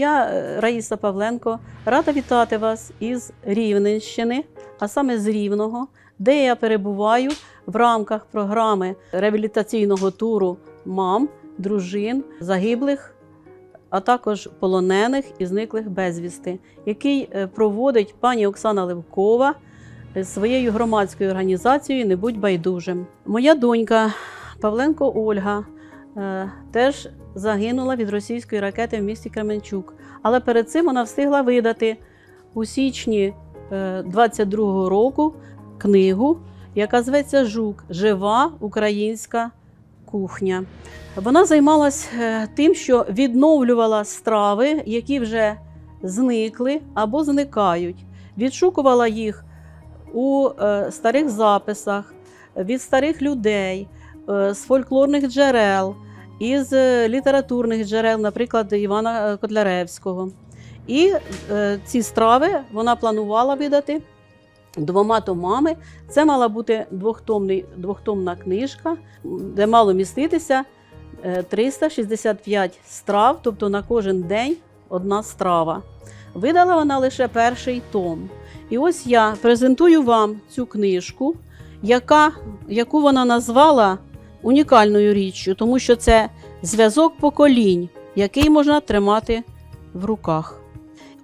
Я, е, Раїса Павленко, рада вітати вас із Рівненщини, а саме з Рівного, де я перебуваю в рамках програми реабілітаційного туру мам, дружин, загиблих, а також полонених і зниклих безвісти, який е, проводить пані Оксана Левкова своєю громадською організацією Не будь байдужим. Моя донька Павленко Ольга теж загинула від російської ракети в місті Кременчук. Але перед цим вона встигла видати у січні 22-го року книгу, яка зветься Жук Жива українська кухня. Вона займалась е, тим, що відновлювала страви, які вже зникли або зникають. Відшукувала їх у е, старих записах від старих людей, е, з фольклорних джерел, із е, літературних джерел, наприклад, Івана е, Котляревського. І е, ці страви вона планувала видати двома томами. Це мала бути двохтомний, двохтомна книжка, де мало міститися е, 365 страв, тобто на кожен день одна страва. Видала вона лише перший том. І ось я презентую вам цю книжку, яка, яку вона назвала унікальною річчю, тому що це зв'язок поколінь, який можна тримати в руках.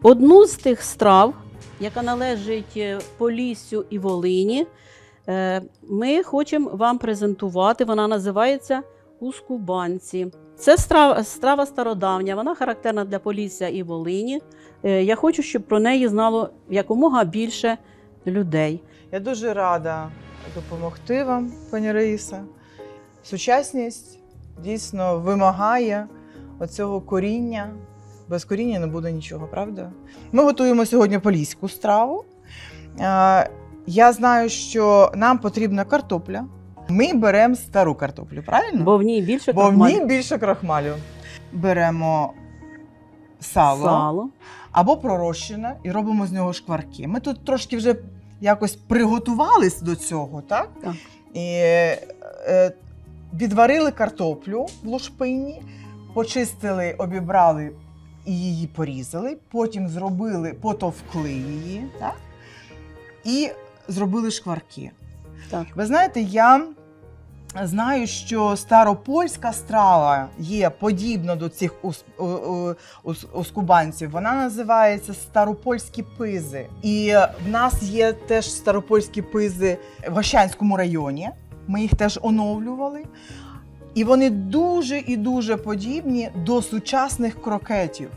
Одну з тих страв, яка належить е, Поліссю і Волині, е, ми хочемо вам презентувати. Вона називається Ускубанці. Це страва, страва стародавня, вона характерна для Полісся і Волині. Е, Я хочу, щоб про неї знало якомога більше людей. Я дуже рада допомогти вам, пані Раїса. Сучасність дійсно вимагає оцього коріння. Без коріння не буде нічого, правда? Ми готуємо сьогодні поліську страву. Е, Я знаю, що нам потрібна картопля. Ми беремо стару картоплю, правильно? Бо в ній більше Бо в ній більше крахмалю. Беремо сало, сало. або пророщене і робимо з нього шкварки. Ми тут трошки вже якось приготувались до цього, так? Так. І е, відварили картоплю в лушпині, почистили, обібрали і її порізали, потім зробили, потовкли її, так? І зробили шкварки. Так. Ви знаєте, я знаю, що старопольська страва є подібна до цих у, ус- ускубанців. Вона називається старопольські пизи. І в нас є теж старопольські пизи в Гощанському районі. Ми їх теж оновлювали. І вони дуже і дуже подібні до сучасних крокетів.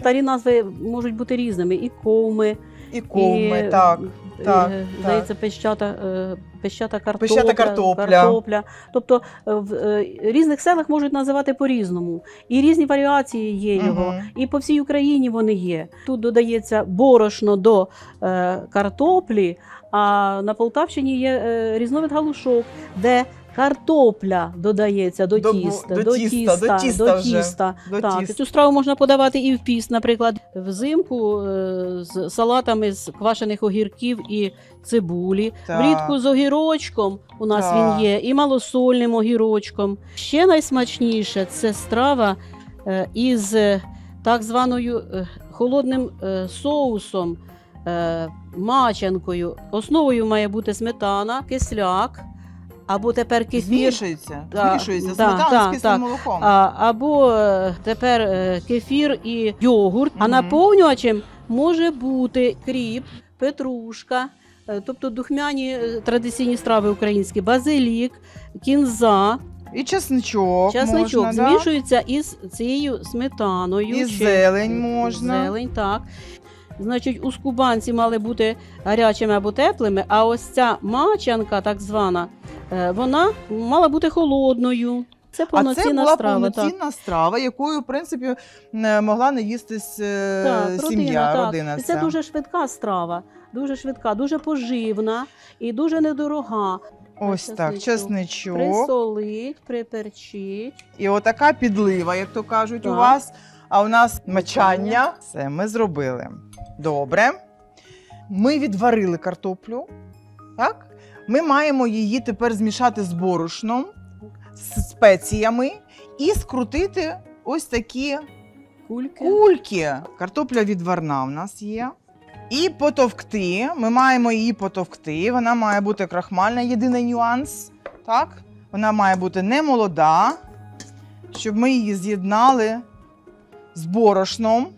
Старі назви можуть бути різними: і ковми, І ковми, і, так. е, так, Здається, пещата, е, пещата картопля. Пещата картопля. картопля. Тобто е, в різних селах можуть називати по-різному. І різні варіації є його. Мгм. І по всій Україні вони є. Тут додається борошно до картоплі, а на Полтавщині є е, різновид галушок, де картопля додається до, До тіста, до до тіста, тіста, до тіста до тіста. До Так, тіста. цю страву можна подавати і в піст, наприклад, взимку е, з салатами з квашених огірків і цибулі. Так. Влітку з огірочком у нас Так. він є, і малосольним огірочком. Ще найсмачніше це страва е, із так званою холодним соусом, е, мачанкою. Основою має бути сметана, кисляк. Або тепер кефір, Змішується, Да, змішується да, сметана так, з кислим так. молоком. а, або е, тепер е, кефір і йогурт. А наповнювачем може бути кріп, петрушка, тобто духмяні традиційні страви українські, базилік, кінза, І чесничок, часничок можна, змішуються із цією сметаною. І чи- зелень можна. Зелень, так. Значить, у скубанці мали бути гарячими або теплими, а ось ця мачанка, так звана, е, вона мала бути холодною. Це А повноцінна це була страва. так. повноцінна страва, якою, в принципі, не могла не їстись е, Так, сім'я, так. родина. І це дуже швидка страва, дуже швидка, дуже поживна і дуже недорога. Ось так, чесничок. Присолить, приперчить. І отака підлива, як то кажуть, у вас. А у нас мачання. Все, ми зробили. Добре. Ми відварили картоплю. Так? Ми маємо її тепер змішати з борошном, з спеціями і скрутити ось такі Кульки. Кульки. Картопля відварна в нас є. І потовкти. Ми маємо її потовкти. Вона має бути крахмальна. Єдиний нюанс. Так? Вона має бути не молода, щоб ми її з'єднали з борошном.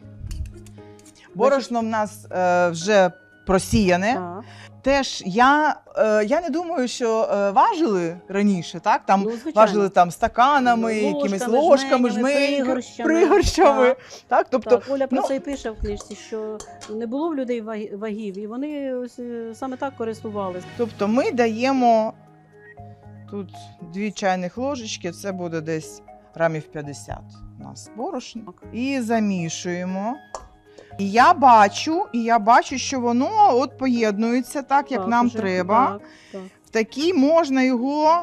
Борошно в нас е, вже просіяне. Так. Теж я, е, я не думаю, що е, важили раніше, так? Там Ну, важили там стаканами, Ложками, якимись ложками, жменями, жменьками, пригорщами. пригорщами. Так. Так, тобто, так, Оля про ну- це і пише в книжці, що не було в людей ваг- вагів, і вони ось, е, саме так користувалися. тобто ми даємо тут дві чайних ложечки, це буде десь грамів 50 у нас борошно. І замішуємо. І я бачу, і я бачу, що воно от поєднується так, як Так, нам уже, треба. Так, так. В такій можна його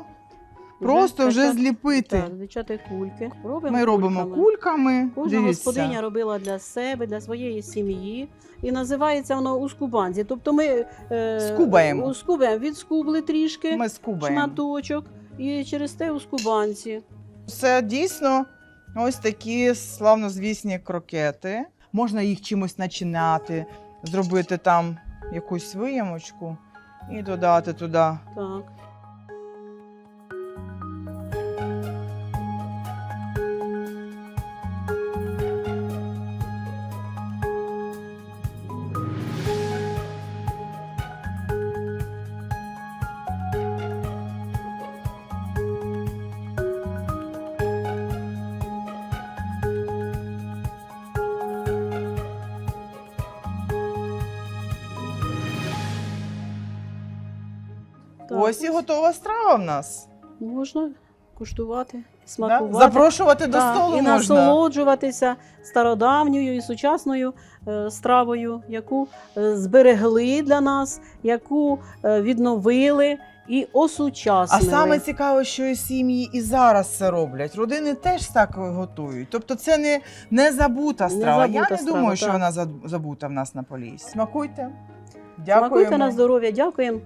просто вже така- зліпити. Так, звичати кульки. Робимо Ми робимо кульками. кульками. Кожна Дивіться. господиня робила для себе, для своєї сім'ї. І називається воно ускубанці. Тобто ми е, Скубаємо. ускубаємо, відскубли трішки, Ми скубаємо. шматочок, і через те ускубанці. Це дійсно ось такі славнозвісні крокети. Можна їх чимось начинати, зробити там якусь виямочку і додати туди. Так. Ось і готова страва в нас. Можна куштувати, Да? смакувати. Запрошувати до Так, столу і можна. насолоджуватися стародавньою і сучасною е, стравою, яку е, зберегли для нас, яку е, відновили і А саме цікаво, що і сім'ї і зараз це роблять. Родини теж так готують. Тобто це не, не забута Не страва. Я не страва, думаю, що вона забута в нас на полісі. Смакуйте. Дякуємо. Смакуйте на здоров'я, дякуємо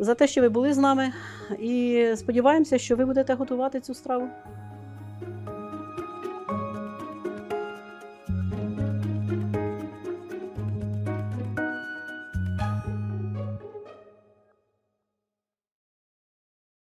за те, що ви були з нами. І сподіваємося, що ви будете готувати цю страву.